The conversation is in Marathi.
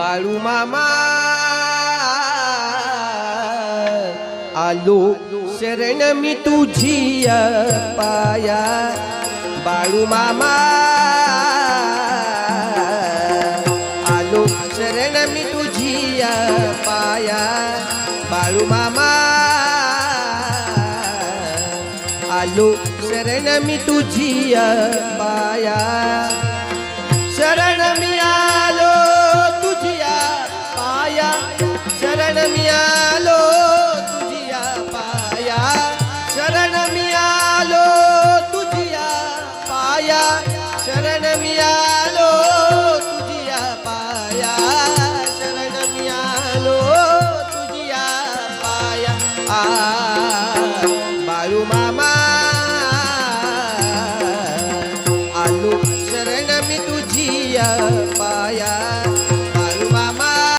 बाळू मामा. आलो शरण मी तुझी पाया बाळू मामा. आलो शरण मी तुझी पाया बाळू मामा. आलो शरण मी तुझी पाया पाया शरण आलो तुझिया पाया. शरण मी आलो तुझिया पाया. आ बाळू मामा. आलो शरण तुझिया